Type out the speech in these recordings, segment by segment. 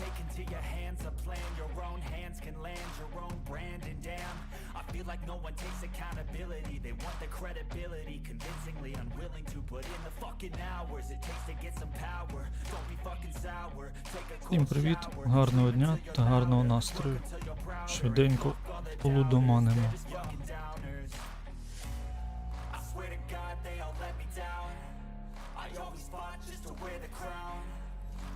Take into your hands a plan, your own hands can land your own brand. And damn, I feel like no one takes accountability. They want the credibility, convincingly unwilling to put in the fucking hours it takes to get some power. Don't be fucking sour. Take a Всім привіт, гарного дня та гарного настрою. Швиденько полудоманимо. I always fought just to wear the crown.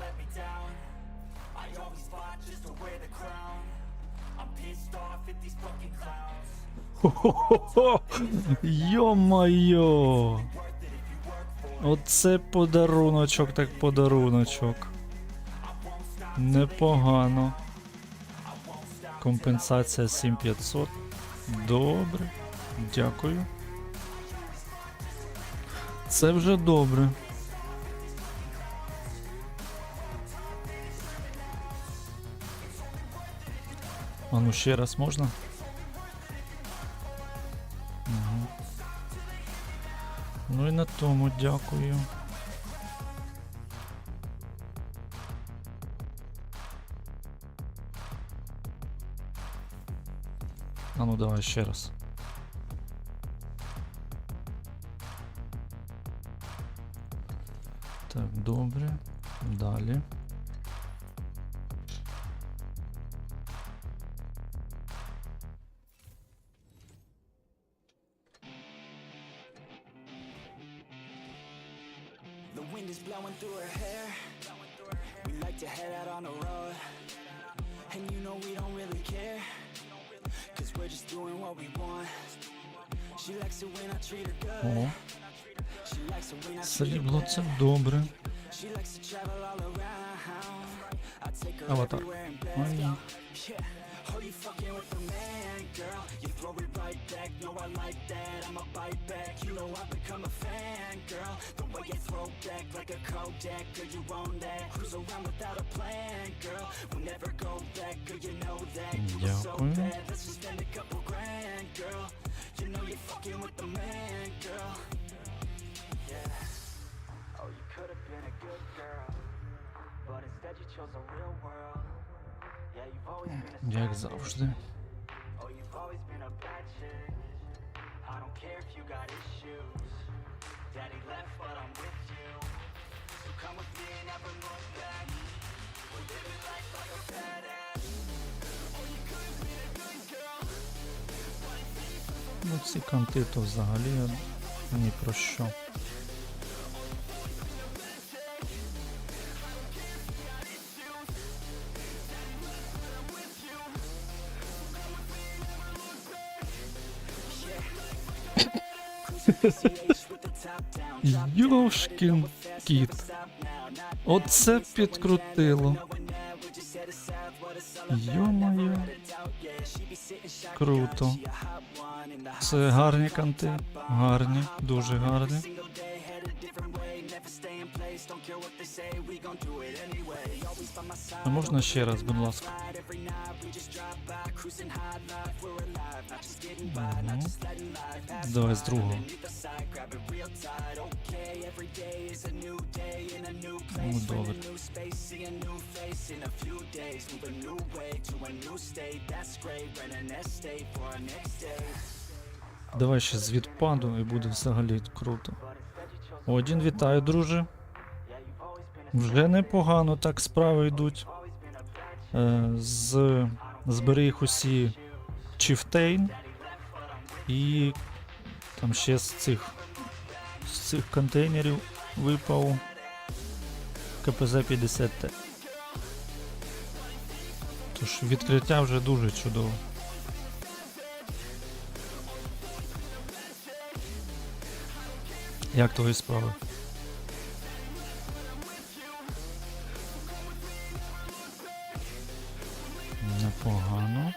let me down. I always fought just to wear the crown. I'm pissed off at these fucking clowns. Хо-хо-хо! Йо-майо! Оце подаруночок, так подаруночок. Непогано. Компенсація 7500. Добре. Дякую. Це вже добре. А ну ще раз можна? Ну і на тому дякую. А ну давай ще раз. Так, добре. Далі. wind is blowing through her hair. We like to head out on the road. And you know we don't really care. Cause we're just doing what we want. She likes it when I treat her good. О, She likes it when I treat her срібло bad. це добре. She likes to travel all around. I take her Аватар. everywhere and back. Ой. Yeah. Oh, you fucking with the man, girl. You throw it right back. No, I like that. I'ma bite back. You know I've become a fan, girl. your like a Kodak, girl, you own that. Cruise around without a plan, girl. We'll never go back, girl, you know that. You so bad, let's just spend a couple grand, girl. You know you're fucking with the man, girl. Yeah. Oh, you could have been a good girl, but instead you chose a real world. Yeah, you've always been a Oh, you've always been a bad chick. I don't care if you got issues. Daddy left, but I'm with you. So come with me never look back. We're living life like a badass. Oh, you could have been a good girl. Ну ці канти то взагалі ні про що. PCH with the top down. Drop down, Йошкін fast, кіт. Never we just a in a. А можна ще раз, будь ласка. Давай з другого. Ну, добре. Давай ще з відпаду і буде взагалі круто. Один вітаю, друже. Вже непогано так справи йдуть. Е, з зберіг усі Chieftain і там ще з цих з цих контейнерів випав КПЗ 50 т Тож відкриття вже дуже чудово. Як твої справи? Непогано.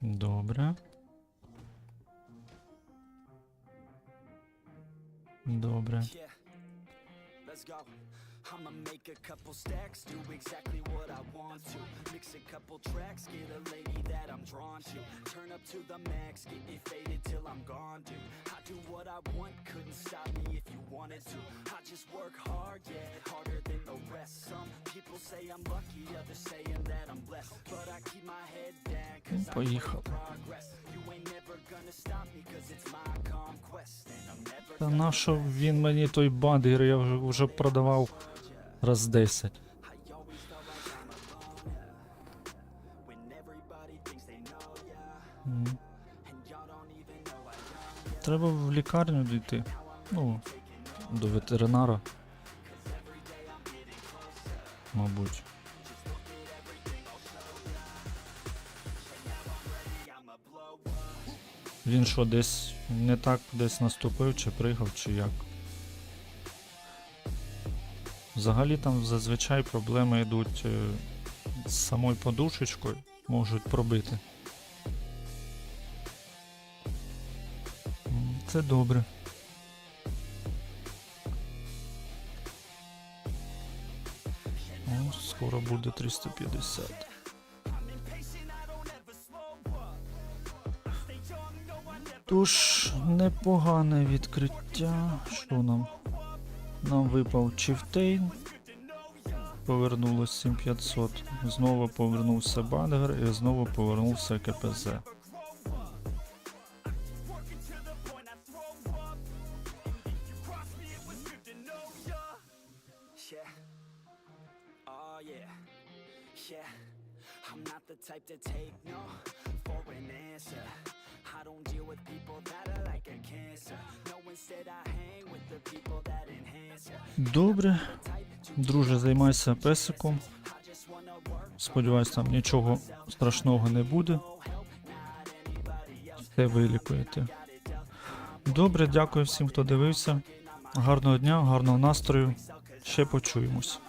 Добре. Добре. I'ma make a couple stacks, do exactly what I want to. Mix a couple tracks, get a lady that I'm drawn to. Turn up to the max, get me faded till I'm gone, dude. I do what I want, couldn't stop me if you wanted to. I just work hard, yeah, harder than the rest. Поїхав. Та на він мені той бандер, я вже, вже продавав раз 10. when everybody thinks they know ya. М. And y'all don't even know I am. Треба в лікарню дійти. Ну, до ветеринара. Мабуть. Він що, десь не так десь наступив, чи пригав, чи як. Взагалі там зазвичай проблеми йдуть е, з самою подушечкою, можуть пробити. Це добре. Скоро буде 350. Тож, непогане відкриття. Що нам? Нам випав Чифтейн. Повернулося 7500. Знову повернувся Бангер і знову повернувся КПЗ. Yeah. Yeah. I'm not the type to take no for an answer. I don't deal with people that are like a cancer. No, instead I hang with the people that enhance. Добре. Друже, займайся песиком. Сподіваюсь, там нічого страшного не буде. Все вилікуєте. Добре, дякую всім, хто дивився. Гарного дня, гарного настрою. Ще почуємось.